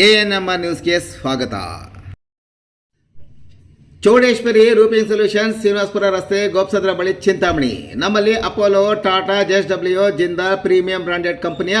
A N M R ನ್ಯೂಸ್ಗೆ ಸ್ವಾಗತ. Chowdeshwari roofing solutions Srinivaspur ರಸ್ತೆ ಗೋಪ್ಸದ್ರ ಬಳಿ ಚಿಂತಾಮಣಿ. ನಮ್ಮಲ್ಲಿ Apollo, Tata J S W Jindal premium branded ಕಂಪನಿಯ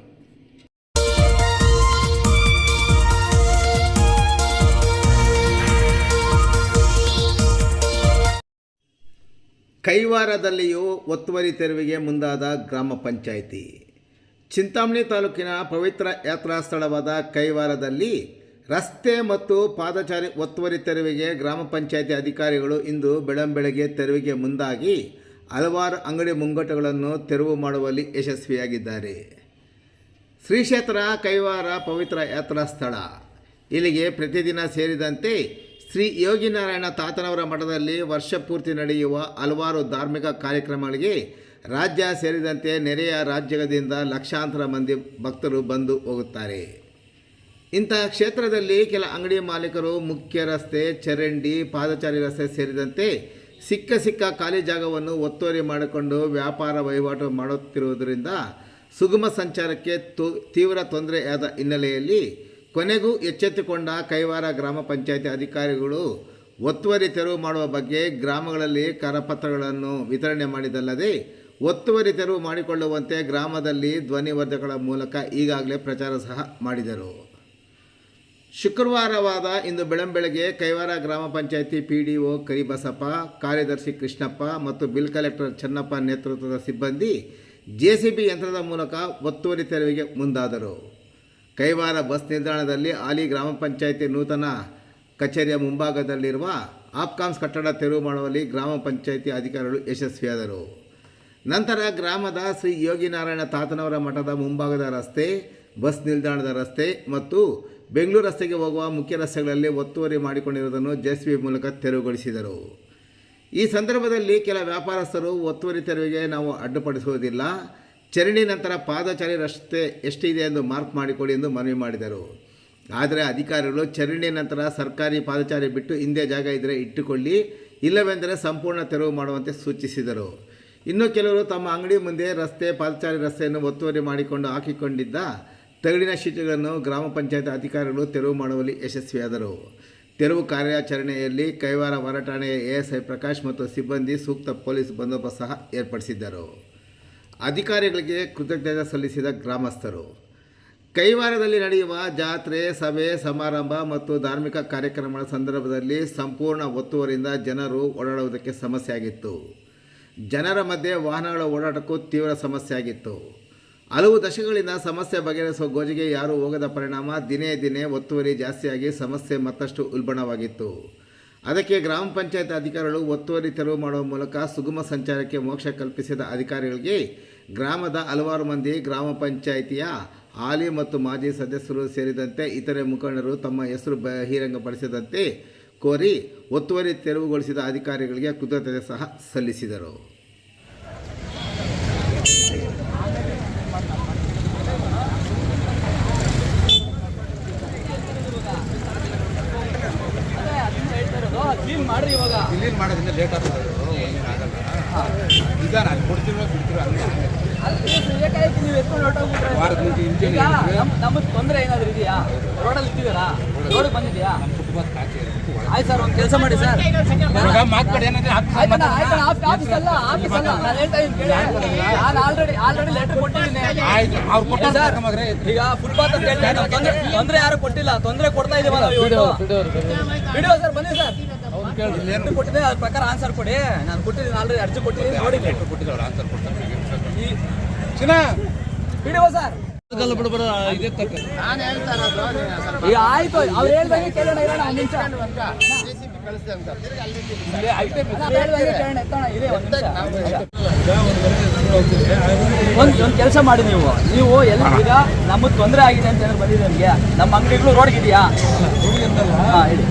ಕೈವಾರದಲ್ಲಿಯೂ ಒತ್ತುವರಿ ತೆರವಿಗೆ ಮುಂದಾದ ಗ್ರಾಮ ಪಂಚಾಯಿತಿ. ಚಿಂತಾಮಣಿ ತಾಲೂಕಿನ ಪವಿತ್ರ ಯಾತ್ರಾ ಸ್ಥಳವಾದ ಕೈವಾರದಲ್ಲಿ ರಸ್ತೆ ಮತ್ತು ಪಾದಚಾರಿ ಒತ್ತುವರಿ ತೆರವಿಗೆ ಗ್ರಾಮ ಪಂಚಾಯಿತಿ ಅಧಿಕಾರಿಗಳು ಇಂದು ಬೆಳಂಬೆಳಗ್ಗೆ ತೆರವಿಗೆ ಮುಂದಾಗಿ ಹಲವಾರು ಅಂಗಡಿ ಮುಂಗಟ್ಟುಗಳನ್ನು ತೆರವು ಮಾಡುವಲ್ಲಿ ಯಶಸ್ವಿಯಾಗಿದ್ದಾರೆ. ಶ್ರೀ ಕ್ಷೇತ್ರ ಕೈವಾರ ಪವಿತ್ರ ಯಾತ್ರಾ ಸ್ಥಳ. ಇಲ್ಲಿಗೆ ಪ್ರತಿದಿನ ಸೇರಿದಂತೆ ಶ್ರೀ ಯೋಗಿನಾರಾಯಣ ತಾತನವರ ಮಠದಲ್ಲಿ ವರ್ಷ ಪೂರ್ತಿ ನಡೆಯುವ ಹಲವಾರು ಧಾರ್ಮಿಕ ಕಾರ್ಯಕ್ರಮಗಳಿಗೆ ರಾಜ್ಯ ಸೇರಿದಂತೆ ನೆರೆಯ ರಾಜ್ಯದಿಂದ ಲಕ್ಷಾಂತರ ಮಂದಿ ಭಕ್ತರು ಬಂದು ಹೋಗುತ್ತಾರೆ. ಇಂತಹ ಕ್ಷೇತ್ರದಲ್ಲಿ ಕೆಲ ಅಂಗಡಿ ಮಾಲೀಕರು, ಮುಖ್ಯ ರಸ್ತೆ, ಚರಂಡಿ, ಪಾದಚಾರಿ ರಸ್ತೆ ಸೇರಿದಂತೆ ಸಿಕ್ಕ ಸಿಕ್ಕ ಖಾಲಿ ಜಾಗವನ್ನು ಒತ್ತುವರಿ ಮಾಡಿಕೊಂಡು ವ್ಯಾಪಾರ ವಹಿವಾಟು ಮಾಡುತ್ತಿರುವುದರಿಂದ ಸುಗಮ ಸಂಚಾರಕ್ಕೆ ತೀವ್ರ ತೊಂದರೆಯಾದ ಹಿನ್ನೆಲೆಯಲ್ಲಿ ಕೊನೆಗೂ ಎಚ್ಚೆತ್ತುಕೊಂಡ ಕೈವಾರ ಗ್ರಾಮ ಪಂಚಾಯಿತಿ ಅಧಿಕಾರಿಗಳು ಒತ್ತುವರಿ ತೆರವು ಮಾಡುವ ಬಗ್ಗೆ ಗ್ರಾಮಗಳಲ್ಲಿ ಕರಪತ್ರಗಳನ್ನು ವಿತರಣೆ ಮಾಡಿದಲ್ಲದೆ ಒತ್ತುವರಿ ತೆರವು ಮಾಡಿಕೊಳ್ಳುವಂತೆ ಗ್ರಾಮದಲ್ಲಿ ಧ್ವನಿವರ್ಧಕಗಳ ಮೂಲಕ ಈಗಾಗಲೇ ಪ್ರಚಾರ ಸಹ ಮಾಡಿದರು. ಶುಕ್ರವಾರವಾದ ಇಂದು ಬೆಳಂಬೆಳಗ್ಗೆ ಕೈವಾರ ಗ್ರಾಮ panchayat P D O Karibasappa, ಕಾರ್ಯದರ್ಶಿ ಕೃಷ್ಣಪ್ಪ ಮತ್ತು ಬಿಲ್ ಕಲೆಕ್ಟರ್ ಚನ್ನಪ್ಪ ನೇತೃತ್ವದ ಸಿಬ್ಬಂದಿ ಜೆ ಸಿ ಬಿ ಯಂತ್ರದ ಮೂಲಕ ಒತ್ತುವರಿ ತೆರವಿಗೆ ಮುಂದಾದರು. ಕೈವಾರ ಬಸ್ ನಿಲ್ದಾಣದಲ್ಲಿ ಆಲಿ ಗ್ರಾಮ ಪಂಚಾಯಿತಿ ನೂತನ ಕಚೇರಿಯ ಮುಂಭಾಗದಲ್ಲಿರುವ ಆಪ್ಕಾಮ್ಸ್ ಕಟ್ಟಡ ತೆರವು ಮಾಡುವಲ್ಲಿ ಗ್ರಾಮ ಪಂಚಾಯಿತಿ ಅಧಿಕಾರಿಗಳು ಯಶಸ್ವಿಯಾದರು. ನಂತರ ಗ್ರಾಮದ ಶ್ರೀ ಯೋಗಿನಾರಾಯಣ ತಾತನವರ ಮಠದ ಮುಂಭಾಗದ ರಸ್ತೆ, ಬಸ್ ನಿಲ್ದಾಣದ ರಸ್ತೆ ಮತ್ತು ಬೆಂಗಳೂರು ರಸ್ತೆಗೆ ಹೋಗುವ ಮುಖ್ಯ ರಸ್ತೆಗಳಲ್ಲಿ ಒತ್ತುವರಿ ಮಾಡಿಕೊಂಡಿರುವುದನ್ನು ಜೆಸಿಬಿ ಮೂಲಕ ತೆರವುಗೊಳಿಸಿದರು. ಈ ಸಂದರ್ಭದಲ್ಲಿ ಕೆಲ ವ್ಯಾಪಾರಸ್ಥರು ಒತ್ತುವರಿ ತೆರವಿಗೆ ನಾವು ಅಡ್ಡುಪಡಿಸುವುದಿಲ್ಲ. ಚರಂಡಿ ನಂತರ ಪಾದಚಾರಿ ರಸ್ತೆ ಎಷ್ಟಿದೆ ಎಂದು ಮಾರ್ಕ್ ಮಾಡಿಕೊಡಿ ಎಂದು ಮನವಿ ಮಾಡಿದರು. ಆದರೆ ಅಧಿಕಾರಿಗಳು ಚರಣಿ ನಂತರ ಸರ್ಕಾರಿ ಪಾದಚಾರಿ ಬಿಟ್ಟು ಹಿಂದೆ ಜಾಗ ಇದ್ದರೆ ಇಟ್ಟುಕೊಳ್ಳಿ, ಇಲ್ಲವೆಂದರೆ ಸಂಪೂರ್ಣ ತೆರವು ಮಾಡುವಂತೆ ಸೂಚಿಸಿದರು. ಇನ್ನು ಕೆಲವರು ತಮ್ಮ ಅಂಗಡಿ ಮುಂದೆ ರಸ್ತೆ, ಪಾದಚಾರಿ ರಸ್ತೆಯನ್ನು ಒತ್ತುವರಿ ಮಾಡಿಕೊಂಡು ಹಾಕಿಕೊಂಡಿದ್ದ ತಗಡಿನ ಶೀಟುಗಳನ್ನು ಗ್ರಾಮ ಪಂಚಾಯತ್ ಅಧಿಕಾರಿಗಳು ತೆರವು ಮಾಡುವಲ್ಲಿ ಯಶಸ್ವಿಯಾದರು. ತೆರವು ಕಾರ್ಯಾಚರಣೆಯಲ್ಲಿ ಕೈವಾರ ಹೊರಠಾಣೆಯ ಎಎಸ್ಐ ಪ್ರಕಾಶ್ ಮತ್ತು ಸಿಬ್ಬಂದಿ ಸೂಕ್ತ ಪೊಲೀಸ್ ಬಂದೋಬಸ್ತ್ ಸಹ ಏರ್ಪಡಿಸಿದ್ದರು. ಅಧಿಕಾರಿಗಳಿಗೆ ಕೃತಜ್ಞತೆ ಸಲ್ಲಿಸಿದ ಗ್ರಾಮಸ್ಥರು. ಕೈವಾರದಲ್ಲಿ ನಡೆಯುವ ಜಾತ್ರೆ, ಸಭೆ, ಸಮಾರಂಭ ಮತ್ತು ಧಾರ್ಮಿಕ ಕಾರ್ಯಕ್ರಮಗಳ ಸಂದರ್ಭದಲ್ಲಿ ಸಂಪೂರ್ಣ ಒತ್ತುವರಿಯಿಂದ ಜನರು ಓಡಾಡುವುದಕ್ಕೆ ಸಮಸ್ಯೆಯಾಗಿತ್ತು. ಜನರ ಮಧ್ಯೆ ವಾಹನಗಳ ಓಡಾಟಕ್ಕೂ ತೀವ್ರ ಸಮಸ್ಯೆಯಾಗಿತ್ತು. ಹಲವು ದಶಕಗಳಿಂದ ಸಮಸ್ಯೆ ಬಗೆಹರಿಸುವ ಗೋಜಿಗೆ ಯಾರೂ ಹೋಗದ ಪರಿಣಾಮ ದಿನೇ ದಿನೇ ಒತ್ತುವರಿ ಜಾಸ್ತಿಯಾಗಿ ಸಮಸ್ಯೆ ಮತ್ತಷ್ಟು ಉಲ್ಬಣವಾಗಿತ್ತು. ಅದಕ್ಕೆ ಗ್ರಾಮ ಪಂಚಾಯತ್ ಅಧಿಕಾರಿಗಳು ಒತ್ತುವರಿ ತೆರವು ಮಾಡುವ ಮೂಲಕ ಸುಗಮ ಸಂಚಾರಕ್ಕೆ ಮೋಕ್ಷ ಕಲ್ಪಿಸಿದ ಅಧಿಕಾರಿಗಳಿಗೆ ಗ್ರಾಮದ ಹಲವಾರು ಮಂದಿ ಗ್ರಾಮ ಪಂಚಾಯಿತಿಯ ಹಾಲಿ ಮತ್ತು ಮಾಜಿ ಸದಸ್ಯರು ಸೇರಿದಂತೆ ಇತರೆ ಮುಖಂಡರು ತಮ್ಮ ಹೆಸರು ಬಹಿರಂಗಪಡಿಸದಂತೆ ಕೋರಿ ಒತ್ತುವರಿ ತೆರವುಗೊಳಿಸಿದ ಅಧಿಕಾರಿಗಳಿಗೆ ಕೃತಜ್ಞತೆ ಸಹ ಸಲ್ಲಿಸಿದರು. ಮಾಡ್ರಿ ಇವಾಗ? ಲೇಟ್ ಆಗ್ತದೆ. ಕೊಡ್ತಿರೋ ಬಿಡ್ತಿರೋ ನೀವು ಎತ್ಕೊಂಡು ಹೊರಟೋಗ್ಬಿಟ್ರೆ ವಾರದ ಮುಂಚೆ ಇಂಚೆ ಈಗ ನಮ್ ತೊಂದರೆ ಏನಾದ್ರು ಇದೆಯಾ? ರೋಡಲ್ಲಿ ರೋಡ್ ಬಂದಿದ್ಯಾ ಆಯ್ತು ಸರ್ ಒಂದು ಕೆಲಸ ಮಾಡಿ ಸರ್. ಆಫೀಸ್ ಅಲ್ಲ ಆಫೀಸ್ ಅಲ್ಲ. ನಾನು ಹೇಳ್ತಾ ಇದ್ದೀನಿ ನಾನು ಆಲ್ರೆಡಿ ಆಲ್ರೆಡಿ ಲೆಟರ್ ಕೊಟ್ಟಿದ್ದೀನಿ. ಆಯ್ತು ಅವ್ರು ಕೊಟ್ಟ ಸರ್ ಈಗ ಫುಟ್ಪಾತ್ ಅಂತ ಹೇಳ್ತಾ ತೊಂದ್ರೆ ತೊಂದರೆ ಯಾರು ಕೊಟ್ಟಿಲ್ಲ. ತೊಂದರೆ ಕೊಡ್ತಾ ಇದೀವಲ್ಲ ಬಿಡುವ ವಿಡಿಯೋ ಸರ್ ಬನ್ನಿ ಸರ್. ಲೆಟರ್ ಕೊಟ್ಟಿದ್ದೆ ಅದ್ರ ಪ್ರಕಾರ ಆನ್ಸರ್ ಕೊಡಿ. ನಾನು ಕೊಟ್ಟಿದ್ದೀನಿ ಆಲ್ರೆಡಿ ಅರ್ಜಿ ಕೊಟ್ಟಿದ್ದೀನಿ ನೋಡಿ. ಲೆಟರ್ ಕೊಟ್ಟಿದ್ದೆ ಅವ್ರು ಆನ್ಸರ್ ಕೊಡ್ತಾರೆ. ಚಿನ್ನ ಬಿಡುವ ಸರ್ ಈಗ ಆಯ್ತು ಅವ್ರು ಹೇಳ್ದಂಗೆ ಕೇಳೋಣ ಇರೋಣ ಒಂದ್ ನಿಮಿಷ. ಒಂದ್ ನಿಮಿಷ. ಒಂದ್ ಒಂದ್ ಕೆಲಸ ಮಾಡಿ ನೀವು. ನೀವು ಎಲ್ಲ ಈಗ ನಮಗ್ ತೊಂದರೆ ಆಗಿದೆ ಅಂತ ಹೇಳಿ ಬಂದಿದೆ ನಿಮಗೆ? ನಮ್ಮ ಅಂಗಡಿಗಳು ರೋಡ್ ಇದೆಯಾ ಹಾ ಹೇಳಿ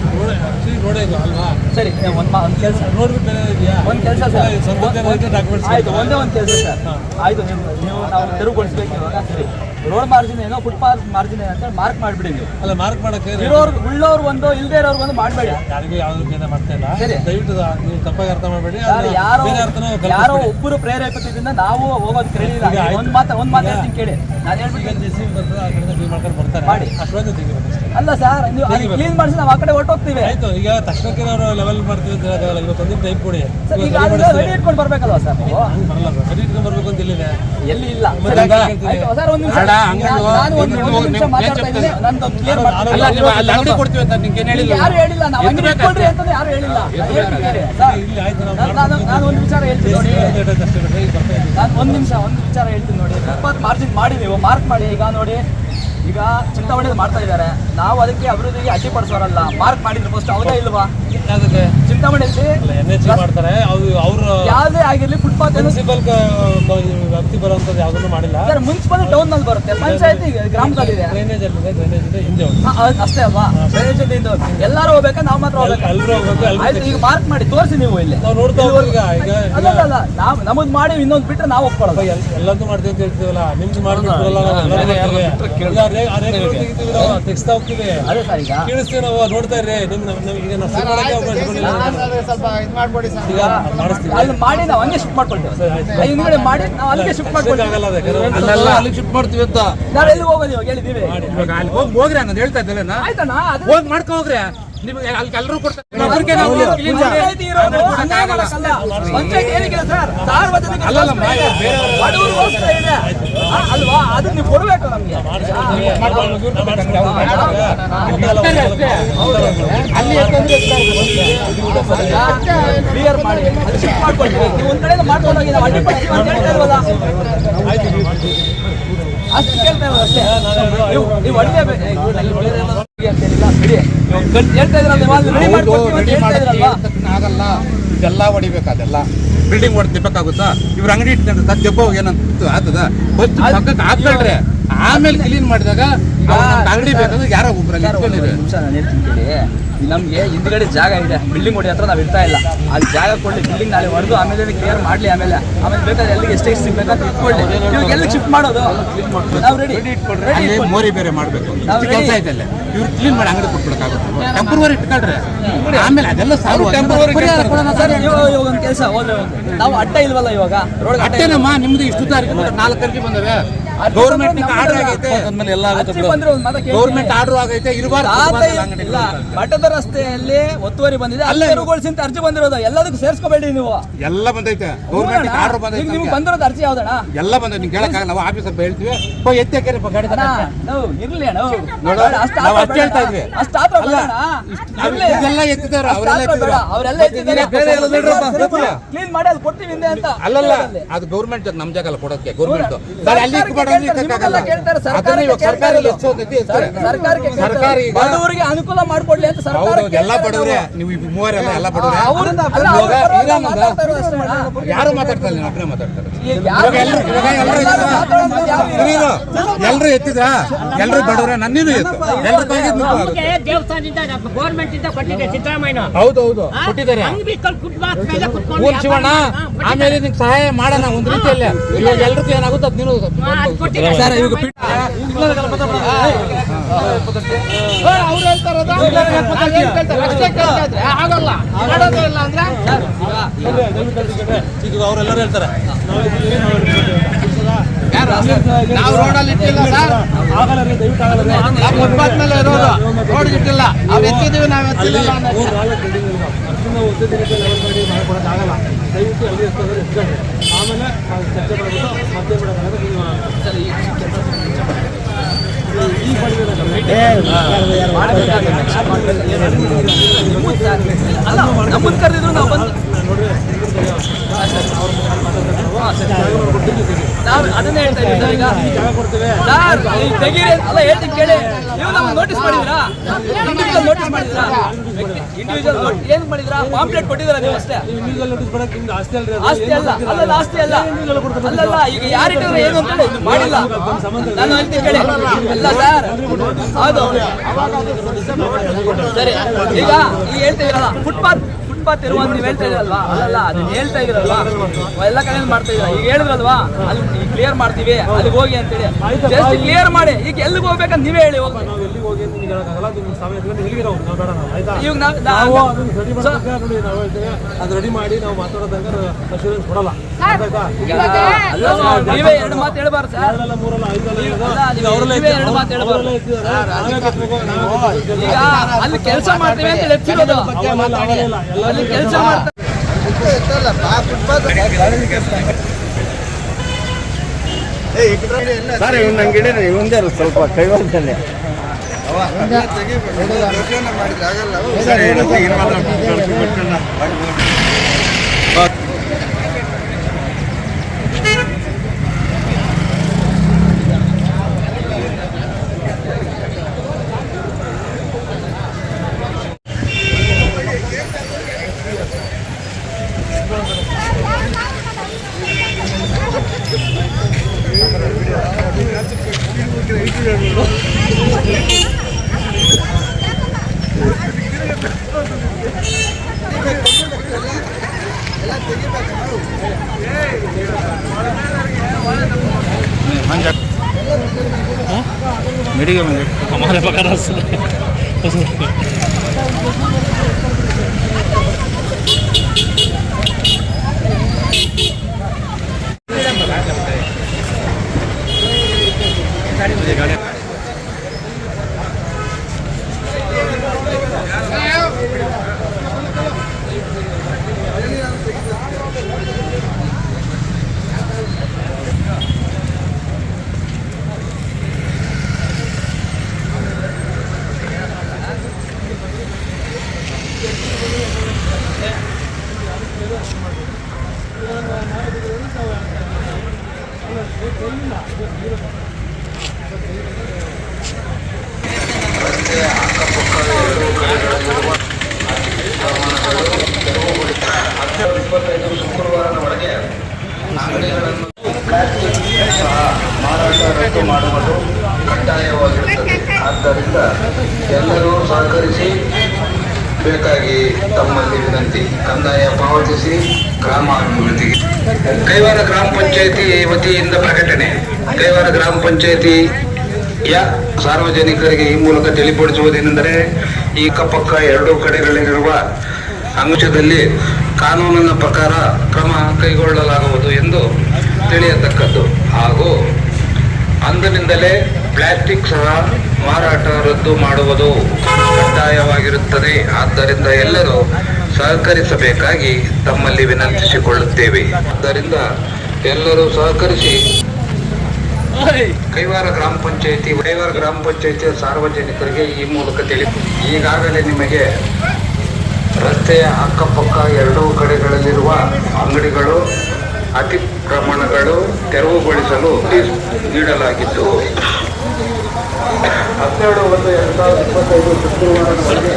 ರೋಡೇ ಇದು ಅಲ್ವಾ? ಸರಿ ಒಂದು ಒಂದ್ ಕೆಲಸ. ರೋಡ್ ಬೇರೆ ಇದೆಯಾ? ಒಂದ್ ಕೆಲಸ ಸರ್. ಡಾಕ್ಯುಮೆಂಟ್ಸ್ ಆಯ್ತು ಒಂದೇ ಒಂದು ಕೆಲಸ ಸರ್. ಆಯ್ತು ನೀವು ನೀವು ನಾವು ತೆರವುಗೊಳಿಸ್ಬೇಕು ಇವಾಗ ಸರಿ. ರೋಡ್ ಮಾರ್ಜಿನ್ ಏನೋ ಫುಟ್ಪಾತ್ ಮಾರ್ಜಿನ್ ಏನೋ ಅಂತ ಮಾರ್ಕ್ ಮಾಡಿಬಿಡಿ ನೀವು. ಅಲ್ಲ ಮಾರ್ಕ್ ಮಾಡಕ್ಕೆ ಇರೋರು ಉಳ್ಳೋರು ಒಂದು ಇಲ್ದೆ ಇರೋರು ಒಂದು ಮಾಡಬೇಡಿ. ಯಾರಿಗೂ ಯಾವ್ದು ಭೇದ ಮಾಡ್ತಾ ಇಲ್ಲ. ದಯವಿಟ್ಟು ನೀವು ತಪ್ಪಾಗಿ ಅರ್ಥ ಮಾಡಬೇಡಿ. ಯಾರು ಯಾರೋ ಒಬ್ಬರು ಪ್ರೇರೇಪಿಸಿದ್ರಿಂದ ನಾವು ಹೋಗೋದು ಆಯ್ತು. ಒಂದ್ ಮಾತು ಒಂದ್ ಮಾತು ಹೇಳ್ತೀನಿ ಕೇಳಿ. ನಾನು ಹೇಳ್ಬಿಟ್ಟು ಜೆ ಸಿ ಬರ್ತದೆ ಆ ಕಡೆ ಮಾಡ್ಕೊಂಡು ಬರ್ತಾರೆ. ಮಾಡಿ. ಅಷ್ಟೊಂದು ತೆಗಿಬೇಕು ಅಲ್ಲ ಸರ್ ನೀವು ಕ್ಲೀನ್ ಮಾಡಿಸಿ ನಾವು ಆ ಕಡೆ ಹೊರಟೋಗ್ತೀವಿ. ಆಯ್ತು ಈಗ ತಕ್ಷಣಕ್ಕೆ ನಾವು ಲೆವೆಲ್ ಮಾಡ್ತೀವಿ ಅಂತ ಹೇಳೋಕ್ಕಾಗಲ್ಲ ಇವತ್ತೊಂದಿನ ಟೈಪ್ ಕೊಡಿ. ಸರ್ ಈಗ ಇವತ್ತು. ರೆಡಿ ಇಟ್ಕೊಂಡು ಬರಬೇಕಲ್ವ ಸರ್ ನೀವು? ಬರಲ್ಲ ರೆಡಿ ಇಟ್ಕೊಂಡು ಬರಬೇಕು ಅಂತ ಇಲ್ಲಿದೆ. ಎಲ್ಲಿ ಇಲ್ಲ. ಸರ್ ಒಂದು ನಿಮಿಷ. ನಾನು- ಒಂದು ನಿಮಿಷ ಮಾತಾಡ್ತಾ ಇದ್ದೀನಿ. ನಂದು ಕ್ಲಿಯರ್ ಅಲ್ಲ ನೀವು ಅಲ್ಲಿ ಅಂಗಡಿ ಕೊಡ್ತೀವಿ ಅಂತ ನಿಮಗೆ ಏನು ಹೇಳಿಲ್ಲ ಯಾರು ಹೇಳಿಲ್ಲ? ನಾವು ಅಂಗಡಿ ಇಟ್ಕೊಳ್ರಿ ಅಂತ. ಯಾರು ಹೇಳಿಲ್ಲ. ಸರ್, ಇಲ್ಲಿ ಆಯ್ತು ನಾನು- ನಾನು ಒಂದು ವಿಚಾರ ಹೇಳ್ತೀನಿ ನೋಡಿ. ನಾನು ಒಂದು ನಿಮಿಷ ಒಂದು ವಿಚಾರ ಹೇಳ್ತೀನಿ ನೋಡಿ. ಫುಟ್ಪಾತ್ ಮಾರ್ಜಿನ್ ಮಾಡಿ ನೀವು. ಮಾರ್ಕ್ ಮಾಡಿ ಈಗ ನೋಡಿ. ಈಗ ಚಿಂತಾಮಣಿ ಮಾಡ್ತಾ ಇದ್ದಾರೆ. ನಾವು ಅದಕ್ಕೆ ಅಭಿವೃದ್ಧಿಗೆ ಅಡ್ಡಿಪಡಿಸೋರಲ್ಲ ಮಾರ್ಕ್ ಮಾಡಿದ್ರು ಫಸ್ಟ್ ಹೌದಾ ಇಲ್ವಾ? ಅದಕ್ಕೆ ಚಿಂತಾಮಣಿಯಲ್ಲಿ ಎನ್ ಎಚ್ ಮಾಡ್ತಾರೆ. ಅವ್ರು ಅವ್ರ ಯಾವುದೇ ಆಗಿರ್ಲಿ ಫುಟ್ಪಾತ್ ಏನು ಮುನ್ಸಿಪಲ್ ವ್ಯಕ್ತಿ ಬರುವಂಥದ್ದು ಯಾವುದನ್ನು ಮಾಡಿಲ್ಲ. ಸರ್ ಮುನ್ಸಿಪಲ್ ಟೌನ್ನಲ್ಲಿ ಬರುತ್ತೆ. ಪಂಚಾಯತಿ ಗ್ರಾಮದಲ್ಲಿ ಡ್ರೈನೇಜ್ ಅಲ್ಲಿ ಡ್ರೈನೇಜ್ ಇದೆ ಹಿಂದೆ ಅಷ್ಟೇ ಅಲ್ವಾ? ಡ್ರೈನೇಜ್ ಇದೆ ಇದು. ಎಲ್ಲರೂ ಹೋಗ್ಬೇಕಾ? ನಾವು ಮಾತ್ರ ಹೋಗ್ಬೇಕಾ? ಎಲ್ಲರೂ ಹೋಗ್ಬೇಕು ಆಯ್ತು ಈಗ ಮಾರ್ಕ್ ಮಾಡಿ ತೋರಿಸಿ ನೀವು ಇಲ್ಲಿ. ನಾವು ನೋಡ್ತಾ ಈಗ ಅಲ್ಲ ನಾವು ನಮ್ಮದು ಮಾಡಿ ಇನ್ನೊಂದು ಬಿಟ್ರೆ ನಾವು ಒಪ್ಕೊಳ್ಳೋದು ಎಲ್- ಎಲ್ಲದೂ ಮಾಡ್ತೀವಿ ಅಂತ ಹೇಳ್ತೀವಲ್ಲ? ನಿಮ್ದು ರೇಖೆಗಳು ತೆಗಿತೀವಿ ನಾವು, ತೆಗಿಸ್ತಾ ಹೋಗ್ತೀವಿ. ಅದೇ ಸರ್ ಈಗ ಕೇಳಿಸ್ತೀವಿ ನಾವು ನೋಡ್ತಾ ಇರ್ರಿ. ನಿಮ್ ಈಗ ನಾವು ಸ್ವಲ್ಪ ಇದು ಮಾಡ್ಕೊಡಿ ಸರ್. ಈಗ ಅಲ್ಲಿ ಮಾಡಿ ನಾವು ಹಂಗೆ ಶಿಫ್ಟ್ ಮಾಡ್ಕೊಳ್ತೇವೆ. ಹಿಂದ್ಗಡೆ ಮಾಡಿ ನಾವು ಅಲ್ಲಿಗೆ ಶಿಫ್ಟ್ ಮಾಡ್ಕೊಳ್ತೇವೆ. ಆಗಲ್ಲ ಅದಕ್ಕೆ ಅಲ್ಲೆಲ್ಲ. ಅಲ್ಲಿಗೆ ಶಿಫ್ಟ್ ಮಾಡ್ತೀವಿ ಅಂತ. ನಾವು ಎಲ್ಲಿ ಹೋಗೋದು ಇವಾಗ? ಹೇಳಿದ್ದೀವಿ ಅಲ್ಲಿ ಹೋಗಿ ಹೋಗ್ರಿ ಅನ್ನೋದು ಹೇಳ್ತಾ ಇದ್ದಲ್ಲ ಹೋಗಿ ಮಾಡ್ಕೊ ಹೋಗ್ರಿ. ನಿಮ್ಗೆ ಅಲ್ಲಿ ಎಲ್ಲರೂ ಅಲ್ವಾ? ಅದನ್ನ ನೀವು ಕೊಡ್ಬೇಕು ನಮ್ಗೆ. ಕ್ಲಿಯರ್ ಮಾಡಿ. ಅದು ಶಿಫ್ಟ್ ಮಾಡ್ಕೊಳ್ತೀವಿ. ನೀವು ಒಂದ್ ಕಡೆ ಮಾಡ್ಕೊಂಡು ಹೋಗಿ ನಾವು ಅಡ್ಡಿಪಡಿಸ್ತೀವಿ ಅಂತ ಹೇಳ್ತಾ ಇಲ್ವಲ್ಲ ಅಷ್ಟು ಕೇಳ್ತಾ ಅಷ್ಟೇ. ನೀವು ನೀವು ಒಳ್ಳೆ ಬೆ- ಆಗಲ್ಲ ಇದೆಲ್ಲ ಹೊಡಿಬೇಕು ಅದೆಲ್ಲ. ಬಿಲ್ಡಿಂಗ್ ಹೊಡೆದು ತಿಪ್ಪಕ್ಕಾಗುತ್ತಾ ಇವ್ರು ಅಂಗಡಿ ಇಟ್ಕೊಂಡ್ರೆ ದೆಬ್ಬ ಏನಂತ ಆತದ? ಫಸ್ಟ್ ಪಕ್ಕಕ್ಕೆ ಹಾಕೊಳ್ರಿ ಆಮೇಲೆ ಕ್ಲೀನ್ ಮಾಡಿದಾಗ ಅಂಗಡಿ ಬೇಕಾದ್ರೆ ಯಾರೋ ಒಬ್ರಲ್ಲಿ ಸರ್, ಇಟ್ಕೊಂಡಿರಿ ನಮಗೆ ಹಿಂದ್ಗಡೆ ಜಾಗ ಇದೆ. ಬಿಲ್ಡಿಂಗ್ ಹೊಡಿ ಹತ್ರ ನಾವು ಇರ್ತಾ ಇಲ್ಲ. ಅಲ್ಲಿ ಜಾಗ ಕೊಡ್ಲಿ ಬಿಲ್ಡಿಂಗ್ ನಾಳೆ ಹೊಡೆದು ಆಮೇಲೆ ಕ್ಲಿಯರ್ ಮಾಡ್ಲಿ ಆಮೇಲೆ. ಆಮೇಲೆ ಬೇಕಾದ್ರೆ ಎಲ್ಲಿಗೆ ಎಷ್ಟೇ ಸಿಗ್ಬೇಕಂತ ಇಟ್ಕೊಳ್ಳಿ. ಇವಾಗ ಎಲ್ಲಿಗೆ ಶಿಫ್ಟ್ ಮಾಡೋದು? ನಾವು ರೆಡಿ ಇಟ್ಕೊಂಡ್ರೆ. ಮೋರಿ ಬೇರೆ ಮಾಡಬೇಕು. ನಾವು. ಕೆಲಸ ಇದೆಲ್ಲ ಇವ್ರು ಕ್ಲೀನ್ ಮಾಡಿ ಅಂಗಡಿ ಕೊಟ್ಬಿಡಕ್ಕಾಗುತ್ತೆ. ಟೆಂಪ್ರವರಿ ಇಟ್ಕೊಳ್ರಿ. ಆಮೇಲೆ ಅದೆಲ್ಲ ಸಾಲ್ವ್ ಇವಾಗ ಒಂದು ಕೆಲಸ ಹೋದ್ರೆ ನಾವು ಅಡ್ಡ ಇಲ್ವಲ್ಲ ಇವಾಗ? ರೋಡ್ ಅಡ್ಡ ಅಟ್ಟೇನಮ್ಮ ನಿಮ್ದು ಇಷ್ಟು ತಾರೀಕು ನಾಲ್ಕು ತಾರೀಕು ಬಂದವೆ ಗೌರ್ಮೆಂಟ್ ಆರ್ಡರ್ ಆಗೈತೆ. ಎಲ್ಲ ಒಂದು ಮಾತು ಕೇಳ್ತೀನಿ. ಗೌರ್ಮೆಂಟ್ ಆರ್ಡರ್ ಆಗೈತೆ ಇರಬಾರ್ದು ಇಲ್ಲ ಮಠದ ರಸ್ತೆಯಲ್ಲಿ ಒತ್ತುವರಿ ಬಂದಿದೆ. ಅಲ್ಲಿ ತೆರವುಗೊಳಿಸಿ ಅಂತ ಅರ್ಜಿ ಬಂದಿರೋದು. ಎಲ್ಲದಕ್ಕೂ ಸೇರಿಸ್ಕೋಬೇಡಿ ನೀವು. ಎಲ್ಲ ಬಂದೈತೆ. ಗೌರ್ಮೆಂಟ್ ಆರ್ಡರ್ ಬಂದೈತೆ ನಿಮ್ಗೆ ಬಂದಿರೋದು ಅರ್ಜಿ ಯಾವ್ದಣ್ಣ? ಎಲ್ಲ ಬಂದೈತೆ. ನಿಮ್ಗೆ ಹೇಳಕ್ಕಾಗಲ್ಲ. ನಾವು ಆಫೀಸರ್ ಹೇಳ್ತೀವಿ. ಹೋಗಿ ಎತ್ತಿ ಹಾಕಿರಿ ಗಾಡಿ ನಾವು ಇರ್ಲಿ ಅಷ್ಟು ನಾವು ಅಷ್ಟು ಹೇಳ್ತಾ ಇದ್ವಿ. ಅಷ್ಟು ಆತ್ರ. ಇದೆಲ್ಲ ಎತ್ತಿದ್ದಾರೆ. ಅವರೆಲ್ಲ ಬೇಡ. ಅವರೆಲ್ಲ ಎತ್ತಿದ್ದಾರೆ. ಬೇರೆ ಎಲ್ಲ ಕ್ಲೀನ್ ಮಾಡಿ ಅಲ್ಲಿ ಕೊಡ್ತೀವಿ ಹಿಂದೆ ಅಂತ ಅಲ್ಲಲ್ಲ. ಅದು ಗೌರ್ಮೆಂಟ್ ನಮ್ ಜಾಗ ಅಲ್ಲ ಕೊಡೋಕೆ ಗೌರ್ಮೆಂಟ್ ಅಲ್ಲಿ ಬಡವರಿಗೆ ಅನುಕೂಲ ಮಾಡ್ಕೊಡ್ಲಿ ಅಂತ ಸರ್ಕಾರ ಎಲ್ಲ ಬಡವ್ರೆ ನೀವು ಮೂವರೆಲ್ಲ ಎಲ್ಲ ಬಡವ್ರೆ. ಯಾರು ಮಾತಾಡ್ತಾರೆ ನೀವು ಒಬ್ಬನೇ ಮಾತಾಡ್ತಾರೆ ಎಲ್ರು ಎಲ್ರು ಎತ್ತಿದ್ರ? ಬಡವ್ರೆ ನನ್ನೀನು ಎತ್ತು. ಎಲ್ರ ಕೈಗೆ ದುಡ್ಡು ಆಗುತ್ತೆ. ನಮಗೆ ದೇವಸ್ಥಾನದಿಂದ ಗೌರ್ಮೆಂಟ್ ಇಂದ ಕೊಟ್ಟಿದೆ ಸಿದ್ದರಾಮಯ್ಯ ಕೊಟ್ಟಿದ್ದಾರೆ. ಶಿವಣ್ಣ ಆಮೇಲೆ ನಿಂಗೆ ಸಹಾಯ ಮಾಡೋಣ ಒಂದ್ ರೀತಿಯಲ್ಲಿ. ಇವಾಗ ಎಲ್ರಿಗೂ ಏನಾಗುತ್ತೆ ಅದ್ ನೀನು ಅವರೆಲ್ಲರೂ ಹೇಳ್ತಾರೆ. ನಾವು ರೋಡಲ್ಲಿ ಇಟ್ಟಿಲ್ಲ ಸರ್. ಫುಟ್ಪಾತ್ ಮೇಲೆ ಇರೋದು. ರೋಡ್ ಇಟ್ಟಿಲ್ಲ. ನಾವು ಎತ್ತಿದೀವಿ ನಾವು ಎತ್ತಿಲ್ಲ ದಯವಿಟ್ಟು ಅಲ್ಲಿ ಎತ್ಕೊಳ್ಳಿ ಆಮೇಲೆ ನಾವು ಚರ್ಚೆ ಮಾಡಬೇಕು ಮತ್ತೆ ಈ ನೀವು ನಮ್ಮನ್ನ ಕರೆದಿದ್ರು ನಾವು ಬಂದು ನೋಡ್ರಿ ನಾವು ಅದನ್ನೇ ಹೇಳ್ತಾ ಇದ್ದೀವಿ ಸರ್, ಈಗ ಸರ್, ಈ ತೆಗೀರಿ ಅಲ್ಲ, ಹೇಳ್ತೀನಿ ಕೇಳಿ. ನೀವು ನಮ್ಗೆ ನೋಟಿಸ್ ಮಾಡಿದ್ರಾ ಇಂಡಿವಿಜುವಲ್ ನೋಟಿಸ್ ಮಾಡಿದ್ರಾ ಇಂಡಿವಿಜುವಲ್ ಏನು ಮಾಡಿದ್ರಾ ಪಾಂಪ್ಲೆಟ್ ಕೊಟ್ಟಿದ್ದೀರಾ ನೀವು ಅಷ್ಟೇ? ನೀವು ಆಸ್ತಿ ಅಲ್ಲ ಅಲ್ಲ ಆಸ್ತಿ ಅಲ್ಲ. ಅಲ್ಲಲ್ಲ, ಈಗ ಯಾರಿಟ್ಟಿದ್ರೆ ಏನು ಅಂತ ಹೇಳಿ ಮಾಡಿಲ್ಲ. ನಾನು ಹೇಳ್ತೀನಿ ಕೇಳಿ. ಅಲ್ಲ ಸರ್, ಹೌದು. ಸರಿ, ಈಗ ಈಗ ಹೇಳ್ತಾ ಫುಟ್ಪಾತ್ ಫುಟ್ಪಾತ್ ಇರುವ ನೀವು ಹೇಳ್ತಾ ಇದ್ರಲ್ವಾ? ಅಲ್ಲಲ್ಲ ಅದನ್ನ ಹೇಳ್ತಾ ಇದ್ರಲ್ವಾ? ಎಲ್ಲ ಕಡೆ ಮಾಡ್ತಾ ಇದ್ರ. ಈಗ ಹೇಳಿದ್ರಲ್ವಾ? ಅಲ್ಲಿ ಕ್ಲಿಯರ್ ಮಾಡ್ತೀವಿ ಅಲ್ಲಿಗೆ ಹೋಗಿ ಅಂತೇಳಿ ಜಸ್ಟ್ ಕ್ಲಿಯರ್ ಮಾಡಿ ಈಗ ಎಲ್ಲಿಗೆ ಹೋಗ್ಬೇಕಂತ ನೀವೇ ಹೇಳಿ ಹೋಗಿ ಎಲ್ಲಿಗೆ ನಾವು ಅದು ರೆಡಿ ಮಾಡಿ ನಾವು ಮಾತಾಡೋದಂಗ ಅಶ್ಯೂರೆನ್ಸ್ ಕೊಡಲ್ಲ. ಈಗ ನೀವೇ ಎರಡು ಮಾತು ಹೇಳ್ಬಾರ್ದು ಸರ್ ಈಗ? ಎರಡು ಮಾತು ಹೇಳ್ಬಾರ್ದು. ಈಗ ಅಲ್ಲಿ ಕೆಲಸ ಮಾಡ್ತೀವಿ ಅಂತ ಎತ್ತಿರೋದು ಅಲ್ಲಿ ಕೆಲಸ ಸರ್ ಇವ್ ನಂಗೆ ಹಿಡೀರಿ ಇವಂದೇ ಸ್ವಲ್ಪ ಕೈವಾಲ್ತಲ್ಲೇ ಮಾರಾಟ ರದ್ದು ಮಾಡುವುದು ಕಡ್ಡಾಯವಾಗಿರುತ್ತದೆ. ಆದ್ದರಿಂದ ಎಲ್ಲರೂ ಸಹಕರಿಸಿ ಬೇಕಾಗಿ ತಮ್ಮಲ್ಲಿ ವಿನಂತಿ ಕಂದಾಯ ಪಾವತಿಸಿ ಗ್ರಾಮ ಅಭಿವೃದ್ಧಿಗೆ. ಕೈವಾರ ಗ್ರಾಮ ಪಂಚಾಯತಿ ವತಿಯಿಂದ ಪ್ರಕಟಣೆ. ಕೈವಾರ ಗ್ರಾಮ ಪಂಚಾಯತಿ ಯ ಸಾರ್ವಜನಿಕರಿಗೆ ಈ ಮೂಲಕ ತಿಳಿಪಡಿಸುವುದೇನೆಂದರೆ, ಈ ಕಪ್ಪಕ್ಕ ಎರಡೂ ಕಡೆಗಳಲ್ಲಿರುವ ಅಂಶದಲ್ಲಿ ಕಾನೂನಿನ ಪ್ರಕಾರ ಕ್ರಮ ಕೈಗೊಳ್ಳಲಾಗುವುದು ಎಂದು ತಿಳಿಯತಕ್ಕದ್ದು. ಹಾಗೂ ಅಂದಿನಿಂದಲೇ ಪ್ಲಾಸ್ಟಿಕ್ ಸಹ ಮಾರಾಟ ರದ್ದು ಮಾಡುವುದು ಕಡ್ಡಾಯವಾಗಿರುತ್ತದೆ. ಆದ್ದರಿಂದ ಎಲ್ಲರೂ ಸಹಕರಿಸಬೇಕಾಗಿ ತಮ್ಮಲ್ಲಿ ವಿನಂತಿಸಿಕೊಳ್ಳುತ್ತೇವೆ. ಆದ್ದರಿಂದ ಎಲ್ಲರೂ ಸಹಕರಿಸಿ. ಕೈವಾರ ಗ್ರಾಮ ಪಂಚಾಯತಿ ಕೈವಾರ ಗ್ರಾಮ ಪಂಚಾಯತಿಯ ಸಾರ್ವಜನಿಕರಿಗೆ ಈ ಮೂಲಕ ತಿಳಿ ಈಗಾಗಲೇ ನಿಮಗೆ ರಸ್ತೆಯ ಅಕ್ಕಪಕ್ಕ ಎರಡೂ ಕಡೆಗಳಲ್ಲಿರುವ ಅಂಗಡಿಗಳು ಅತಿಕ್ರಮಣಗಳು ತೆರವುಗೊಳಿಸಲು ನೋಟಿಸ್ ನೀಡಲಾಗಿದ್ದು ಹನ್ನೆರಡು ಒಂದು ಎರಡು ಸಾವಿರದ ಇಪ್ಪತ್ತೈದು ಶುಕ್ರವಾರದವರೆಗೆ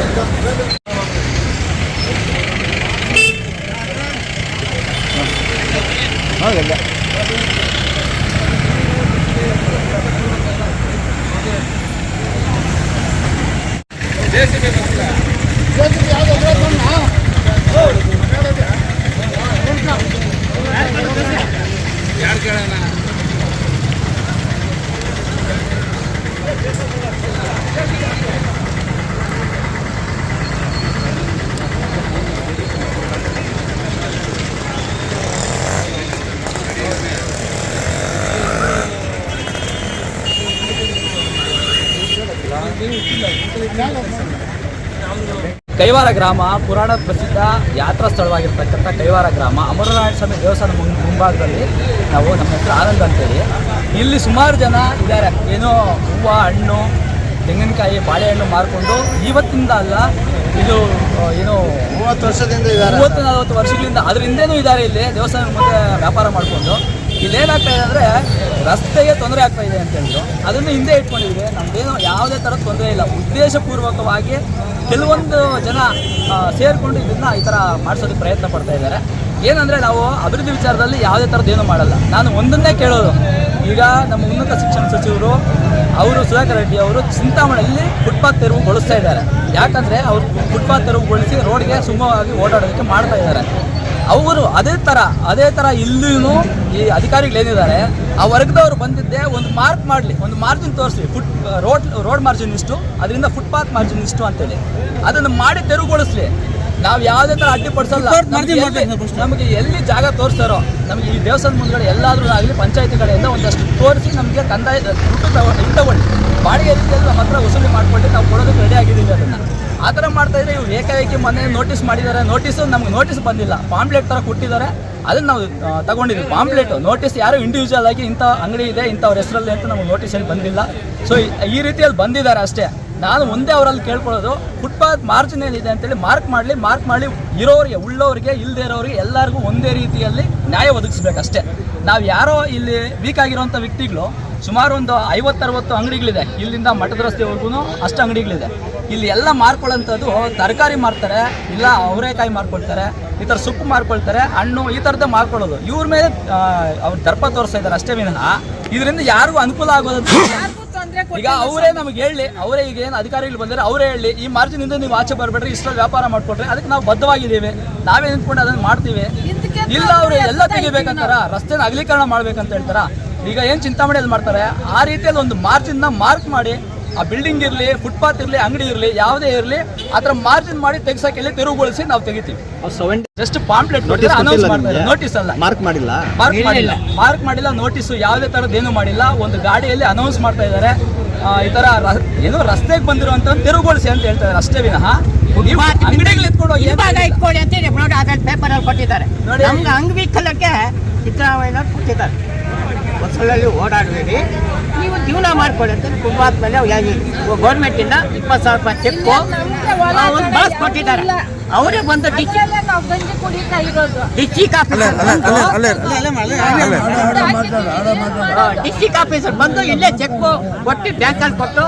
ಕೈವಾರ ಗ್ರಾಮ ಪುರಾಣ ಪ್ರಸಿದ್ಧ ಯಾತ್ರಾ ಸ್ಥಳವಾಗಿರ್ತಕ್ಕಂಥ ಕೈವಾರ ಗ್ರಾಮ ಅಮರನಾರಾಯಣ ಸ್ವಾಮಿ ದೇವಸ್ಥಾನ ಮುಂಭಾಗದಲ್ಲಿ ನಾವು ನಮ್ಮ ಹೆಸರು ಆನಂದ್ ಅಂತೇಳಿ. ಇಲ್ಲಿ ಸುಮಾರು ಜನ ಇದ್ದಾರೆ. ಏನೋ ಹೂವು ಹಣ್ಣು ತೆಂಗಿನಕಾಯಿ ಬಾಳೆಹಣ್ಣು ಮಾರಿಕೊಂಡು ಇವತ್ತಿಂದ ಅಲ್ಲ ಇದು ಏನು ಮೂವತ್ತು ವರ್ಷದಿಂದ ಮೂವತ್ತು ನಲವತ್ತು ವರ್ಷಗಳಿಂದ ಅದರಿಂದೇನೂ ಇದ್ದಾರೆ ಇಲ್ಲಿ ದೇವಸ್ಥಾನ ಮುಂದೆ ವ್ಯಾಪಾರ ಮಾಡಿಕೊಂಡು. ಇಲ್ಲಿ ಏನಾಗ್ತಾ ಇದೆ ಅಂದರೆ ರಸ್ತೆಗೆ ತೊಂದರೆ ಆಗ್ತಾ ಇದೆ ಅಂತ ಹೇಳಿದ್ರು. ಅದನ್ನು ಹಿಂದೆ ಇಟ್ಕೊಂಡಿದ್ವಿ ನಮ್ದೇನು ಯಾವುದೇ ಥರದ ತೊಂದರೆ ಇಲ್ಲ. ಉದ್ದೇಶಪೂರ್ವಕವಾಗಿ ಕೆಲವೊಂದು ಜನ ಸೇರಿಕೊಂಡು ಇದನ್ನು ಈ ಥರ ಮಾಡಿಸೋದಕ್ಕೆ ಪ್ರಯತ್ನ ಪಡ್ತಾ ಇದ್ದಾರೆ. ಏನಂದರೆ ನಾವು ಅಭಿವೃದ್ಧಿ ವಿಚಾರದಲ್ಲಿ ಯಾವುದೇ ಥರದ್ದು ಏನೂ ಮಾಡಲ್ಲ. ನಾನು ಒಂದನ್ನೇ ಕೇಳೋದು. ಈಗ ನಮ್ಮ ಉನ್ನತ ಶಿಕ್ಷಣ ಸಚಿವರು, ಅವರು ಸುಧಾಕರ್ ರೆಡ್ಡಿ ಅವರು ಚಿಂತಾಮಣಿಯಲ್ಲಿ ಫುಟ್ಪಾತ್ ತೆರವುಗೊಳಿಸ್ತಾ ಇದ್ದಾರೆ. ಯಾಕಂದರೆ ಅವರು ಫುಟ್ಪಾತ್ ತೆರವುಗೊಳಿಸಿ ರೋಡ್ಗೆ ಸುಗಮವಾಗಿ ಓಡಾಡೋದಕ್ಕೆ ಮಾಡ್ತಾ ಇದ್ದಾರೆ. ಅವರು ಅದೇ ಥರ ಅದೇ ಥರ ಇಲ್ಲೂ ಈ ಅಧಿಕಾರಿಗಳು ಏನಿದ್ದಾರೆ ಆ ವರ್ಗದವರು ಬಂದಿದ್ದೆ ಒಂದು ಮಾರ್ಕ್ ಮಾಡಲಿ ಒಂದು ಮಾರ್ಜಿನ್ ತೋರಿಸ್ಲಿ. ಫುಟ್ ರೋಡ್ ರೋಡ್ ಮಾರ್ಜಿನ್ ಇಷ್ಟು ಅದರಿಂದ ಫುಟ್ಪಾತ್ ಮಾರ್ಜಿನ್ ಇಷ್ಟು ಅಂತೇಳಿ. ಅದನ್ನು ಮಾಡಿ ತೆರವುಗೊಳಿಸ್ಲಿ. ನಾವು ಯಾವುದೇ ಥರ ಅಡ್ಡಿಪಡಿಸಲ್ಲ ನಮ್ಗೆ ಎಲ್ಲಿ- ನಮಗೆ ಎಲ್ಲಿ ಜಾಗ ತೋರಿಸ್ತಾರೋ ನಮಗೆ ಈ ದೇವಸ್ಥಾನ ಮುಂದ್ಗಡೆ ಎಲ್ಲಾದ್ರೂ ಆಗಲಿ ಪಂಚಾಯತಿ ಕಡೆಯಿಂದ ಒಂದಷ್ಟು ತೋರಿಸಿ ನಮಗೆ ಕಂದಾಯ ದುಡ್ಡು ತಗೊಂಡು ತಗೊಳ್ಳಿ ಬಾಡಿಗೆ ರೀತಿಯಲ್ಲಿ ನಮ್ಮ ಹತ್ರ ವಸೂಲಿ ಮಾಡ್ಕೊಂಡು ನಾವು ಕೊಡೋದಕ್ಕೆ ರೆಡಿ ಆಗಿದ್ದೀವಿ ಅದನ್ನು ಆ ಥರ ಮಾಡ್ತಾ ಇದ್ರೆ ಇವ್ರು ಏಕಾಏಕಿ ಮೊನ್ನೆ ನೋಟಿಸ್ ಮಾಡಿದ್ದಾರೆ. ನೋಟಿಸು ನಮ್ಗೆ ನೋಟಿಸ್ ಬಂದಿಲ್ಲ. ಪಾಂಪ್ಲೆಟ್ ಥರ ಕೊಟ್ಟಿದ್ದಾರೆ. ಅದನ್ನ ನಾವು ತಗೊಂಡಿದ್ವಿ. ಪಾಂಪ್ಲೆಟ್ ನೋಟಿಸ್ ಯಾರು ಇಂಡಿವಿಜುವಲ್ ಆಗಿ ಇಂಥ ಅಂಗಡಿ ಇದೆ, ಇಂಥವ್ರ ಹೆಸರಲ್ಲಿ ಅಂತ ನಮಗೆ ನೋಟಿಸ್ ಏನು ಬಂದಿಲ್ಲ. ಸೊ ಈ ರೀತಿಯಲ್ಲಿ ಬಂದಿದ್ದಾರೆ ಅಷ್ಟೇ. ನಾನು ಮುಂದೆ ಅವರಲ್ಲಿ ಕೇಳ್ಕೊಳ್ಳೋದು ಫುಟ್ಪಾತ್ ಮಾರ್ಜಿನ್ ಇದೆ ಅಂತೇಳಿ ಮಾರ್ಕ್ ಮಾಡಲಿ ಮಾರ್ಕ್ ಮಾಡಿ ಇರೋರಿಗೆ, ಉಳ್ಳೋರಿಗೆ ಇಲ್ಲದೆ ಇರೋರಿಗೆ ಎಲ್ಲರಿಗೂ ಒಂದೇ ರೀತಿಯಲ್ಲಿ ನ್ಯಾಯ ಒದಗಿಸ್ಬೇಕಷ್ಟೇ. ನಾವು ಯಾರೋ ಇಲ್ಲಿ ವೀಕ್ ಆಗಿರೋಂಥ ವ್ಯಕ್ತಿಗಳು, ಸುಮಾರು ಒಂದು ಐವತ್ತರವತ್ತು ಅಂಗಡಿಗಳಿದೆ. ಇಲ್ಲಿಂದ ಮಠದ ರಸ್ತೆವರೆಗೂ ಅಷ್ಟು ಅಂಗಡಿಗಳಿದೆ. ಇಲ್ಲಿ ಎಲ್ಲ ಮಾರ್ಕೊಳ್ಳೋಂಥದ್ದು ತರಕಾರಿ ಮಾರ್ತಾರೆ, ಇಲ್ಲ ಅವರೇಕಾಯಿ ಮಾರ್ಕೊಳ್ತಾರೆ, ಈ ಥರ ಸೊಪ್ಪು ಮಾರ್ಕೊಳ್ತಾರೆ, ಹಣ್ಣು ಈ ಥರದ್ದು ಮಾರ್ಕೊಳ್ಳೋದು. ಇವ್ರ ಮೇಲೆ ಅವ್ರು ದರ್ಪ ತೋರಿಸ್ತಾ ಇದ್ದಾರೆ ಅಷ್ಟೇ ವಿನಃ. ಇದರಿಂದ ಯಾರಿಗೂ ಅನುಕೂಲ ಆಗೋದು ಈಗ ಅವರೇ ನಮ್ಗೆ ಹೇಳಿ ಅವರೇ ಈಗ ಏನು ಅಧಿಕಾರಿಗಳು ಬಂದರೆ ಅವರೇ ಹೇಳಿ ಈ ಮಾರ್ಜಿನಿಂದ ನೀವು ಆಚೆ ಬರಬೇಡ್ರಿ ಇಷ್ಟರಲ್ಲಿ ವ್ಯಾಪಾರ ಮಾಡ್ಕೊಟ್ರೆ ಅದಕ್ಕೆ ನಾವು ಬದ್ಧವಾಗಿದ್ದೀವಿ. ನಾವೇ ನಿಂತ್ಕೊಂಡು ಅದನ್ನ ಮಾಡ್ತೀವಿ. ಇಲ್ಲ ಅವರು ಎಲ್ಲ ತೆಗಿಬೇಕಂತಾರ ರಸ್ತೆನ ಅಗಲೀಕರಣ ಮಾಡ್ಬೇಕಂತ ಹೇಳ್ತಾರ. ಈಗ ಏನು ಚಿಂತಾಮಣಿಯಲ್ಲಿ ಮಾಡ್ತಾರೆ ಆ ರೀತಿಯಲ್ಲಿ ಒಂದು ಮಾರ್ಜಿನ್ನ ಮಾರ್ಕ್ ಮಾಡಿ ಆ ಬಿಲ್ಡಿಂಗ್ ಇರಲಿ ಫುಟ್ಪಾತ್ ಇರಲಿ ಅಂಗಡಿ ಇರಲಿ ಯಾವುದೇ ಇರಲಿ ಅದರ ಮಾರ್ಜಿನ್ ಮಾಡಿ ತೆಗ್ಸಕ್ಕೆ ಹೇಳಿ ತೆರವುಗೊಳಿಸಿ ನಾವು ತೆಗಿತೀವಿ. ಜಸ್ಟ್ ಪಾಂಪ್ಲೆಟ್ ಅನೌನ್ಸ್ ಮಾಡ್ತಾರೆ. ನೋಟಿಸ್ ಅಲ್ಲ. ಮಾರ್ಕ್ ಮಾಡಿಲ್ಲ? ಮಾರ್ಕ್ ಮಾಡಿಲ್ಲ. ಮಾರ್ಕ್ ಮಾಡಿಲ್ಲ ನೋಟಿಸ್ ಯಾವುದೇ ತರದ ಏನು ಮಾಡಿಲ್ಲ. ಒಂದು ಗಾಡಿಯಲ್ಲಿ ಅನೌನ್ಸ್ ಮಾಡ್ತಾ ಇದ್ದಾರೆ ಈ ತರ ಏನು ರಸ್ತೆಗೆ ಬಂದಿರುವಂತ ತೆರವುಗೊಳಿಸಿ ಅಂತ ಹೇಳ್ತಾ ಇದ್ದಾರೆ ಅಷ್ಟೇ ವಿನಃ. ಅಂಗಡಿಗಳು ಎತ್ಕೊಂಡು ಇವಾಗ ಇಟ್ಕೊಳ್ಳಿ ಅಂತ ಹೇಳಿ ನೋಡಿ ಅದ್ರಲ್ಲಿ ಪೇಪರ್ ಅಲ್ಲಿ ಕೊಟ್ಟಿದ್ದಾರೆ. ನೋಡಿ. ನಮ್ಗೆ ಅಂಗವಿಕಲಕ್ಕೆ ಸಿದ್ದರಾಮಯ್ಯ ಕೊಟ್ಟಿದ್ದಾರೆ. ಬಸ್ಸಲ್ಲಿ ಓಡಾಡಬೇಡಿ ನೀವು ಜೀವನ ಮಾಡ್ಕೊಳ್ಳಿ ಅಂತ ಫುಟ್ಪಾತ್ ಮೇಲೆ ಗೌರ್ಮೆಂಟ್ ಇಂದ ಇಪ್ಪತ್ತು ಸಾವಿರ ರೂಪಾಯಿ ಚೆಕ್ ಒಂದು ಬಸ್ ಕೊಟ್ಟಿದ್ದಾರೆ ಅವರೇ ಬಂದು ಡಿಸ್ಟಿ ಇರೋದು ಡಿಸ್ಟಿಕ್ ಆಫೀಸರ್ ಡಿಸ್ಟಿಕ್ ಆಫೀಸರ್ ಬಂದು ಇಲ್ಲೇ ಚೆಕ್ ಕೊಟ್ಟು ಬ್ಯಾಂಕಲ್ಲಿ ಕೊಟ್ಟು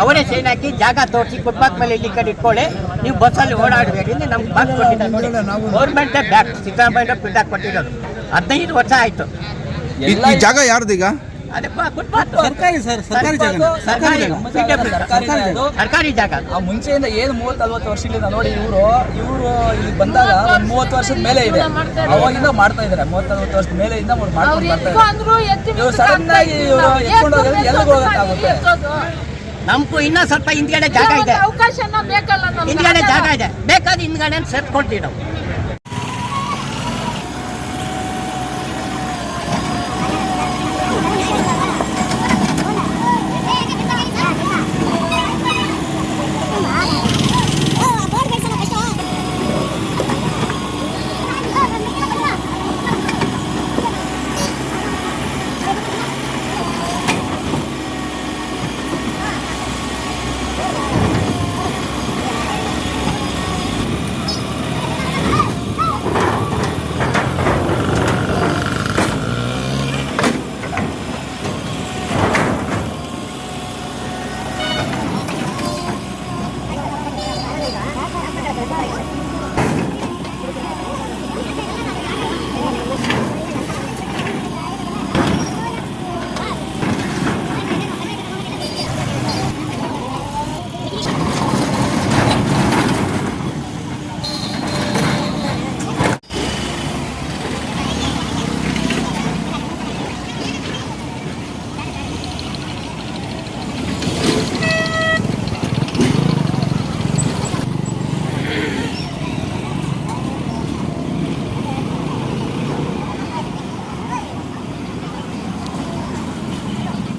ಅವರೇ ಸೈನ್ ಹಾಕಿ ಜಾಗ ತೋರಿಸಿ ಫುಟ್ಪಾತ್ ಮೇಲೆ ಇಲ್ಲಿ ಕಡೆ ಇಟ್ಕೊಳ್ಳಿ ನೀವು ಬಸ್ಸಲ್ಲಿ ಓಡಾಡಬೇಡಿ ನಮ್ಗೆ ಬಸ್ ಕೊಟ್ಟಿದ್ದಾರೆ ಗೌರ್ಮೆಂಟ್ ಬ್ಯಾಕ್ ಸಿದ್ದರಾಮಯ್ಯ ಪಿಡ್ಡಾಕ್ ಕೊಟ್ಟಿರೋದು ಹದಿನೈದು ವರ್ಷ ಆಯ್ತು ಎಲ್ಲ ಜಾಗ ಯಾರ್ದೀಗ? ಅದೇ ಫುಟ್ಪಾತ್ ಸರ್ಕಾರಿ ಸರ್ ಸರ್ಕಾರಿ ಜಾಗ. ಸರ್ಕಾರಿ ನಮ್ಮ ಜಾಗ. ಸರ್ಕಾರಿ ಅದು. ಸರ್ಕಾರಿ ಜಾಗ. ಆ ಮುಂಚೆಯಿಂದ ಏನು ಮೂವತ್ತು ನಲ್ವತ್ತು ವರ್ಷಗಳಿಂದ ನೋಡಿ ಇವರು ಇವರು ಇಲ್ಲಿ ಬಂದಾಗ ಒಂದು ಮೂವತ್ತು ವರ್ಷದ ಮೇಲೆ ಇದೆ. ಅವಾಗಿಂದ ಮಾಡ್ತಾ ಇದ್ದಾರೆ. ಮೂವತ್ತು ನಲ್ವತ್ತು ವರ್ಷದ ಮೇಲೆ ಇಂದ ಅವ್ರು ಅವ್ರು ಮಾಡ್ಕೊಂಡು ಬರ್ತಾ ಎತ್ಕೊ ಇದ್ದಾರೆ. ಅಂದ್ರು ಎತ್ತಿ ಇವ್ರು ಸಡನ್ ಆಗಿ ಇವರು ಎತ್ಕೊಂಡು ಹೋಗೋದು ಎಲ್ಲಿಗೆ ಹೋಗಕ್ಕಾಗುತ್ತೆ ನಮಗೂ ಇನ್ನೂ ಸ್ವಲ್ಪ ಹಿಂದ್ಗಡೆ ಜಾಗ ಇದೆ. ಅವಕಾಶನ ಬೇಕಲ್ಲ ನಮ್ಗೆ. ಹಿಂದ್ಗಡೆ ಜಾಗ ಇದೆ. ಬೇಕಾದ್ರೆ ಹಿಂದ್ಗಡೆ ಸೇರ್ಕೊಡ್ತೀವಿ ನಾವು.